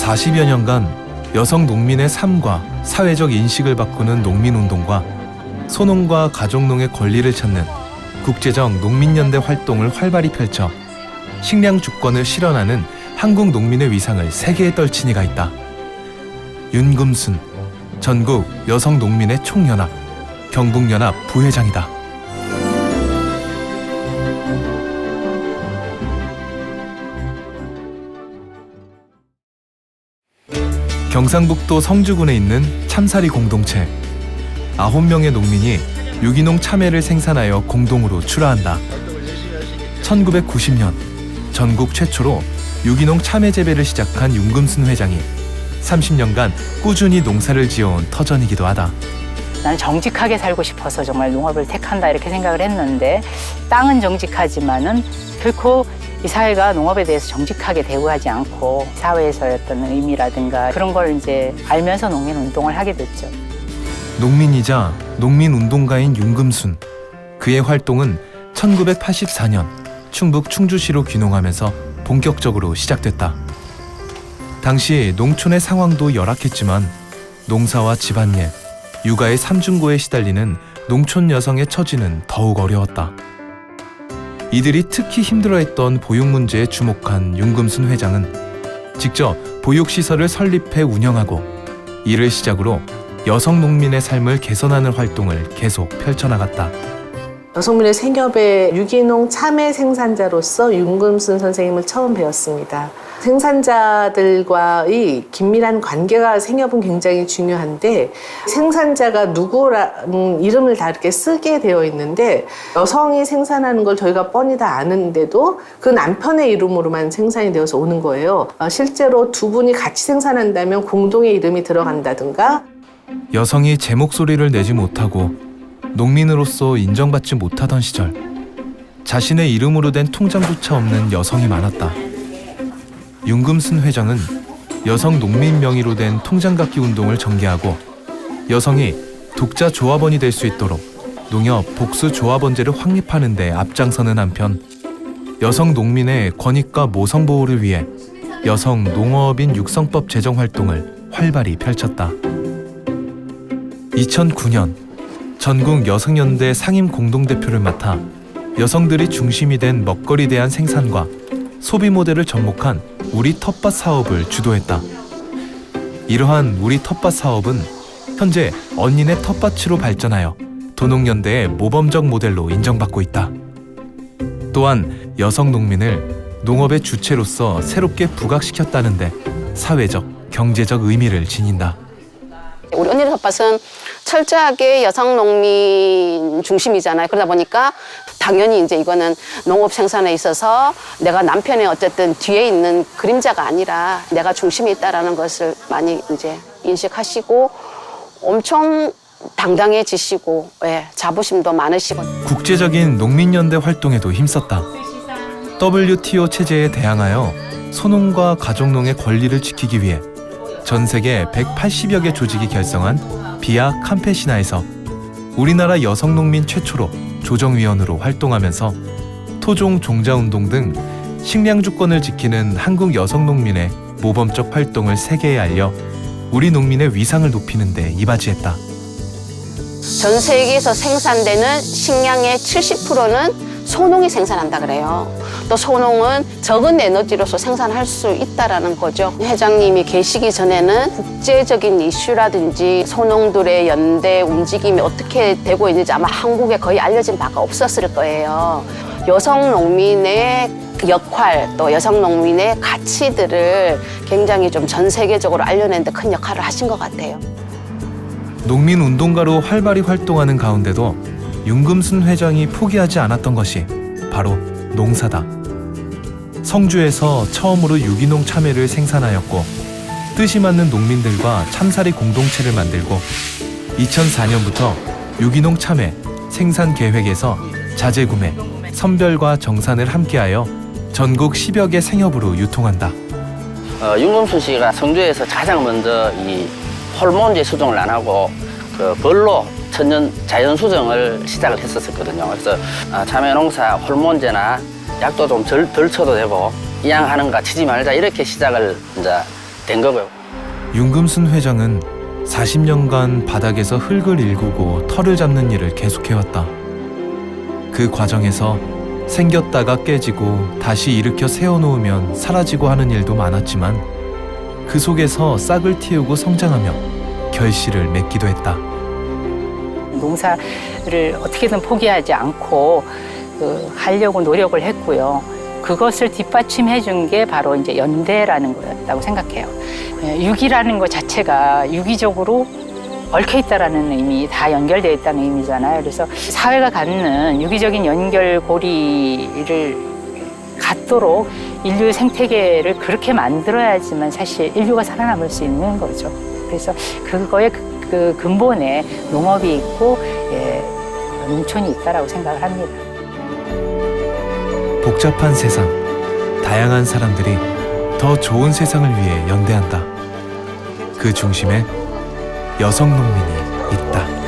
40여 년간 여성 농민의 삶과 사회적 인식을 바꾸는 농민운동과 소농과 가족농의 권리를 찾는 국제적 농민연대 활동을 활발히 펼쳐 식량 주권을 실현하는 한국 농민의 위상을 세계에 떨친 이가 있다. 윤금순 전국 여성 농민의 총연합 경북연합 부회장이다. 경상북도 성주군에 있는 참사리 공동체. 아홉 명의 농민이 유기농 참외를 생산하여 공동으로 출하한다. 1990년 전국 최초로 유기농 참외 재배를 시작한 윤금순 회장이 30년간 꾸준히 농사를 지어온 터전이기도 하다. 나는 정직하게 살고 싶어서 정말 농업을 택한다 이렇게 생각을 했는데 땅은 정직하지만은 결코 이 사회가 농업에 대해서 정직하게 대우하지 않고 사회에서의 어떤 의미라든가 그런 걸 이제 알면서 농민 운동을 하게 됐죠. 농민이자 농민 운동가인 윤금순. 그의 활동은 1984년 충북 충주시로 귀농하면서 본격적으로 시작됐다. 당시 농촌의 상황도 열악했지만 농사와 집안일, 육아의 삼중고에 시달리는 농촌 여성의 처지는 더욱 어려웠다. 이들이 특히 힘들어했던 보육 문제에 주목한 윤금순 회장은 직접 보육시설을 설립해 운영하고 이를 시작으로 여성 농민의 삶을 개선하는 활동을 계속 펼쳐나갔다. 여성민의 생협의 유기농 참외 생산자로서 윤금순 선생님을 처음 배웠습니다. 생산자들과의 긴밀한 관계가 생협은 굉장히 중요한데 생산자가 누구라는 이름을 다 이렇게 쓰게 되어 있는데 여성이 생산하는 걸 저희가 뻔히 다 아는데도 그 남편의 이름으로만 생산이 되어서 오는 거예요. 어, 실제로 두 분이 같이 생산한다면 공동의 이름이 들어간다든가 여성이 제 목소리를 내지 못하고 농민으로서 인정받지 못하던 시절 자신의 이름으로 된 통장조차 없는 여성이 많았다. 윤금순 회장은 여성 농민 명의로 된 통장 갖기 운동을 전개하고 여성이 독자 조합원이 될 수 있도록 농협 복수 조합원제를 확립하는 데 앞장서는 한편 여성 농민의 권익과 모성 보호를 위해 여성 농어업인 육성법 제정 활동을 활발히 펼쳤다. 2009년 전국 여성연대 상임 공동대표를 맡아 여성들이 중심이 된 먹거리 대한 생산과 소비 모델을 접목한 우리 텃밭 사업을 주도했다. 이러한 우리 텃밭 사업은 현재 언니네 텃밭으로 발전하여 도농연대의 모범적 모델로 인정받고 있다. 또한 여성 농민을 농업의 주체로서 새롭게 부각시켰다는데 사회적, 경제적 의미를 지닌다. 우리 언니네 텃밭은 철저하게 여성 농민 중심이잖아요. 그러다 보니까 당연히 이제 이거는 농업 생산에 있어서 내가 남편의 어쨌든 뒤에 있는 그림자가 아니라 내가 중심에 있다라는 것을 많이 이제 인식하시고 엄청 당당해지시고 예, 자부심도 많으시고 국제적인 농민연대 활동에도 힘썼다. WTO 체제에 대항하여 소농과 가족농의 권리를 지키기 위해 전 세계 180여 개 조직이 결성한 비아 캄페시나에서 우리나라 여성 농민 최초로 조정위원으로 활동하면서 토종 종자운동 등 식량 주권을 지키는 한국 여성 농민의 모범적 활동을 세계에 알려 우리 농민의 위상을 높이는 데 이바지했다. 전 세계에서 생산되는 식량의 70%는 소농이 생산한다 그래요. 또 소농은 적은 에너지로서 생산할 수 있다라는 거죠. 회장님이 계시기 전에는 국제적인 이슈라든지 소농들의 연대 움직임이 어떻게 되고 있는지 아마 한국에 거의 알려진 바가 없었을 거예요. 여성 농민의 역할 또 여성 농민의 가치들을 굉장히 좀 전 세계적으로 알려내는데 큰 역할을 하신 것 같아요. 농민 운동가로 활발히 활동하는 가운데도 윤금순 회장이 포기하지 않았던 것이 바로 농사다. 성주에서 처음으로 유기농 참외를 생산하였고 뜻이 맞는 농민들과 참사리 공동체를 만들고 2004년부터 유기농 참외 생산 계획에서 자재 구매, 선별과 정산을 함께하여 전국 10여 개 생협으로 유통한다. 어, 윤금수 씨가 성주에서 가장 먼저 이 호르몬제 수정을 안 하고 그 벌로 천연 자연 수정을 시작을 했었거든요. 그래서 아, 참외 농사 호르몬제나 약도 좀 덜 덜 쳐도 되고 이양 하는가 치지 말자 이렇게 시작을 이제 된 거고요. 윤금순 회장은 40년간 바닥에서 흙을 일구고 털을 잡는 일을 계속해왔다. 그 과정에서 생겼다가 깨지고 다시 일으켜 세워놓으면 사라지고 하는 일도 많았지만 그 속에서 싹을 틔우고 성장하며 결실을 맺기도 했다. 농사를 어떻게든 포기하지 않고 그 하려고 노력을 했고요. 그것을 뒷받침해 준 게 바로 이제 연대라는 거였다고 생각해요. 예, 유기라는 것 자체가 유기적으로 얽혀 있다라는 의미, 다 연결되어 있다는 의미잖아요. 그래서 사회가 갖는 유기적인 연결고리를 갖도록 인류의 생태계를 그렇게 만들어야지만 사실 인류가 살아남을 수 있는 거죠. 그래서 그거에 그, 그 근본에 농업이 있고 예, 농촌이 있다라고 생각을 합니다. 복잡한 세상, 다양한 사람들이 더 좋은 세상을 위해 연대한다. 그 중심에 여성 농민이 있다.